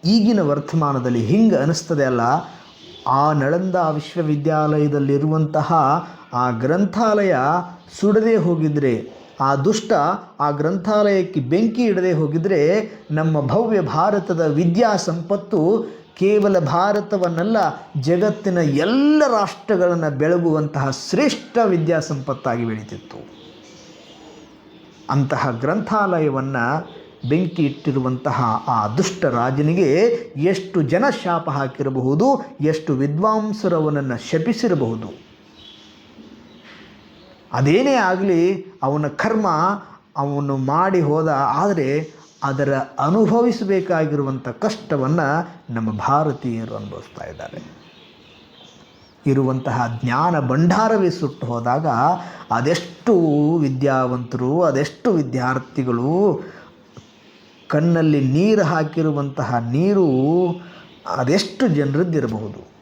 ಈಗಿನ ವರ್ತಮಾನದಲ್ಲಿ ಹಿಂಗೆ ಅನಿಸ್ತದೆ ಅಲ್ಲ? ಆ ನಳಂದ ವಿಶ್ವವಿದ್ಯಾಲಯದಲ್ಲಿರುವಂತಹ ಆ ಗ್ರಂಥಾಲಯ ಸುಡದೆ ಹೋಗಿದ್ರೆ, ಆ ದುಷ್ಟ ಆ ಗ್ರಂಥಾಲಯಕ್ಕೆ ಬೆಂಕಿ ಇಡದೆ ಹೋಗಿದ್ರೆ ನಮ್ಮ ಭವ್ಯ ಭಾರತದ ವಿದ್ಯಾ ಸಂಪತ್ತು ಕೇವಲ ಭಾರತವನ್ನಲ್ಲ, ಜಗತ್ತಿನ ಎಲ್ಲ ರಾಷ್ಟ್ರಗಳನ್ನು ಬೆಳಗುವಂತಹ ಶ್ರೇಷ್ಠ ವಿದ್ಯಾಸಂಪತ್ತಾಗಿ ಬೆಳೀತಿತ್ತು. ಅಂತಹ ಗ್ರಂಥಾಲಯವನ್ನು ಬೆಂಕಿ ಇಟ್ಟಿರುವಂತಹ ಆ ದುಷ್ಟ ರಾಜನಿಗೆ ಎಷ್ಟು ಜನ ಶಾಪ ಹಾಕಿರಬಹುದು, ಎಷ್ಟು ವಿದ್ವಾಂಸರವನನ್ನು ಶಪಿಸಿರಬಹುದು. ಅದೇನೇ ಆಗಲಿ, ಅವನ ಕರ್ಮ ಅವನು ಮಾಡಿ ಹೋದ, ಆದರೆ ಅದರ ಅನುಭವಿಸಬೇಕಾಗಿರುವಂಥ ಕಷ್ಟವನ್ನು ನಮ್ಮ ಭಾರತೀಯರು ಅನುಭವಿಸ್ತಾ ಇದ್ದಾರೆ. ಇರುವಂತಹ ಜ್ಞಾನ ಭಂಡಾರವೇ ಸುಟ್ಟು ಹೋದಾಗ ಅದೆಷ್ಟು ವಿದ್ಯಾವಂತರು, ಅದೆಷ್ಟು ವಿದ್ಯಾರ್ಥಿಗಳು ಕಣ್ಣಲ್ಲಿ ನೀರು ಹಾಕಿರುವಂತಹ ನೀರು ಅದೆಷ್ಟು ಜನರದ್ದಿರಬಹುದು.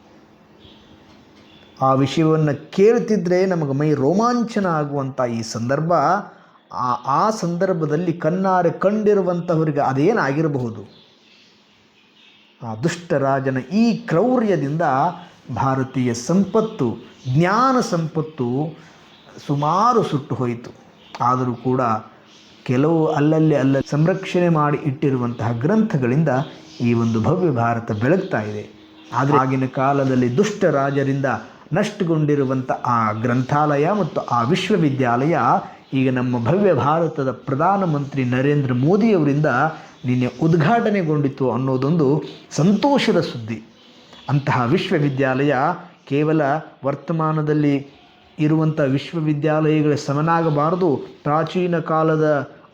ಆ ವಿಷಯವನ್ನು ಕೇಳ್ತಿದ್ರೆ ನಮಗೆ ಮೈ ರೋಮಾಂಚನ ಆಗುವಂಥ ಈ ಸಂದರ್ಭ ಆ ಆ ಸಂದರ್ಭದಲ್ಲಿ ಕಣ್ಣಾರೆ ಕಂಡಿರುವಂಥವರಿಗೆ ಅದೇನಾಗಿರಬಹುದು? ಆ ದುಷ್ಟರಾಜನ ಈ ಕ್ರೌರ್ಯದಿಂದ ಭಾರತೀಯ ಸಂಪತ್ತು, ಜ್ಞಾನ ಸಂಪತ್ತು ಸುಮಾರು ಸುಟ್ಟು ಹೋಯಿತು. ಆದರೂ ಕೂಡ ಕೆಲವು ಅಲ್ಲಲ್ಲಿ ಅಲ್ಲ ಸಂರಕ್ಷಣೆ ಮಾಡಿ ಇಟ್ಟಿರುವಂತಹ ಗ್ರಂಥಗಳಿಂದ ಈ ಒಂದು ಭವ್ಯ ಭಾರತ ಬೆಳಗ್ತಾ ಇದೆ. ಆದರೆ ಆಗಿನ ಕಾಲದಲ್ಲಿ ದುಷ್ಟ ರಾಜರಿಂದ ನಷ್ಟಗೊಂಡಿರುವಂಥ ಆ ಗ್ರಂಥಾಲಯ ಮತ್ತು ಆ ವಿಶ್ವವಿದ್ಯಾಲಯ ಈಗ ನಮ್ಮ ಭವ್ಯ ಭಾರತದ ಪ್ರಧಾನಮಂತ್ರಿ ನರೇಂದ್ರ ಮೋದಿಯವರಿಂದ ನಿನ್ನೆ ಉದ್ಘಾಟನೆಗೊಂಡಿತು ಅನ್ನೋದೊಂದು ಸಂತೋಷದ ಸುದ್ದಿ. ಅಂತಹ ವಿಶ್ವವಿದ್ಯಾಲಯ ಕೇವಲ ವರ್ತಮಾನದಲ್ಲಿ ಇರುವಂಥ ವಿಶ್ವವಿದ್ಯಾಲಯಗಳ ಸಮನಾಗಬಾರದು. ಪ್ರಾಚೀನ ಕಾಲದ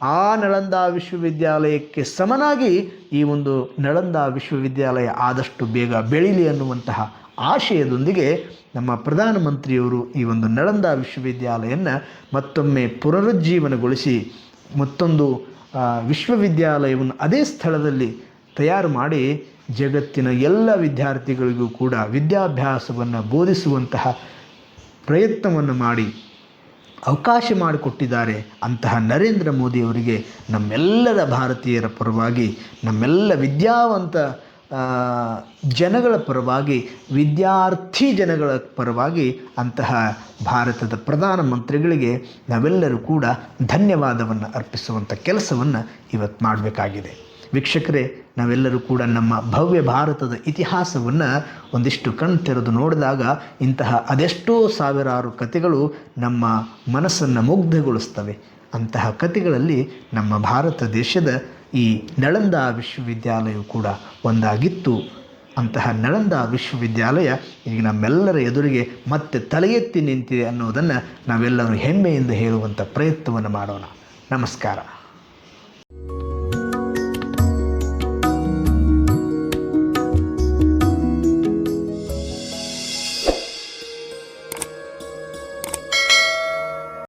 ಆ ನಳಂದ ವಿಶ್ವವಿದ್ಯಾಲಯಕ್ಕೆ ಸಮನಾಗಿ ಈ ಒಂದು ನಳಂದ ವಿಶ್ವವಿದ್ಯಾಲಯ ಆದಷ್ಟು ಬೇಗ ಬೆಳೀಲಿ ಅನ್ನುವಂತಹ ಆಶಯದೊಂದಿಗೆ ನಮ್ಮ ಪ್ರಧಾನಮಂತ್ರಿಯವರು ಈ ಒಂದು ನಳಂದ ವಿಶ್ವವಿದ್ಯಾಲಯವನ್ನು ಮತ್ತೊಮ್ಮೆ ಪುನರುಜ್ಜೀವನಗೊಳಿಸಿ ಮತ್ತೊಂದು ವಿಶ್ವವಿದ್ಯಾಲಯವನ್ನು ಅದೇ ಸ್ಥಳದಲ್ಲಿ ತಯಾರು ಮಾಡಿ ಜಗತ್ತಿನ ಎಲ್ಲ ವಿದ್ಯಾರ್ಥಿಗಳಿಗೂ ಕೂಡ ವಿದ್ಯಾಭ್ಯಾಸವನ್ನು ಬೋಧಿಸುವಂತಹ ಪ್ರಯತ್ನವನ್ನು ಮಾಡಿ ಅವಕಾಶ ಮಾಡಿಕೊಟ್ಟಿದ್ದಾರೆ ಅಂತಹ ನರೇಂದ್ರ ಮೋದಿಯವರಿಗೆ ನಮ್ಮೆಲ್ಲರ ಭಾರತೀಯರ ಪರವಾಗಿ ನಮ್ಮೆಲ್ಲ ವಿದ್ಯಾವಂತ ಜನಗಳ ಪರವಾಗಿ, ವಿದ್ಯಾರ್ಥಿ ಜನಗಳ ಪರವಾಗಿ ಅಂತಹ ಭಾರತದ ಪ್ರಧಾನಮಂತ್ರಿಗಳಿಗೆ ನಾವೆಲ್ಲರೂ ಕೂಡ ಧನ್ಯವಾದವನ್ನು ಅರ್ಪಿಸುವಂಥ ಕೆಲಸವನ್ನು ಇವತ್ತು ಮಾಡಬೇಕಾಗಿದೆ. ವೀಕ್ಷಕರೇ, ನಾವೆಲ್ಲರೂ ಕೂಡ ನಮ್ಮ ಭವ್ಯ ಭಾರತದ ಇತಿಹಾಸವನ್ನು ಒಂದಿಷ್ಟು ಕಣ್ ತೆರೆದು ನೋಡಿದಾಗ ಇಂತಹ ಅದೆಷ್ಟೋ ಸಾವಿರಾರು ಕಥೆಗಳು ನಮ್ಮ ಮನಸ್ಸನ್ನು ಮುಗ್ಧಗೊಳಿಸ್ತವೆ. ಅಂತಹ ಕಥೆಗಳಲ್ಲಿ ನಮ್ಮ ಭಾರತ ದೇಶದ ಈ ನಳಂದ ವಿಶ್ವವಿದ್ಯಾಲಯವು ಕೂಡ ಒಂದಾಗಿತ್ತು. ಅಂತಹ ನಳಂದ ವಿಶ್ವವಿದ್ಯಾಲಯ ಈಗ ನಮ್ಮೆಲ್ಲರ ಎದುರಿಗೆ ಮತ್ತೆ ತಲೆ ನಿಂತಿದೆ ಅನ್ನೋದನ್ನು ನಾವೆಲ್ಲರೂ ಹೆಮ್ಮೆಯಿಂದ ಹೇಳುವಂಥ ಪ್ರಯತ್ನವನ್ನು ಮಾಡೋಣ. ನಮಸ್ಕಾರ.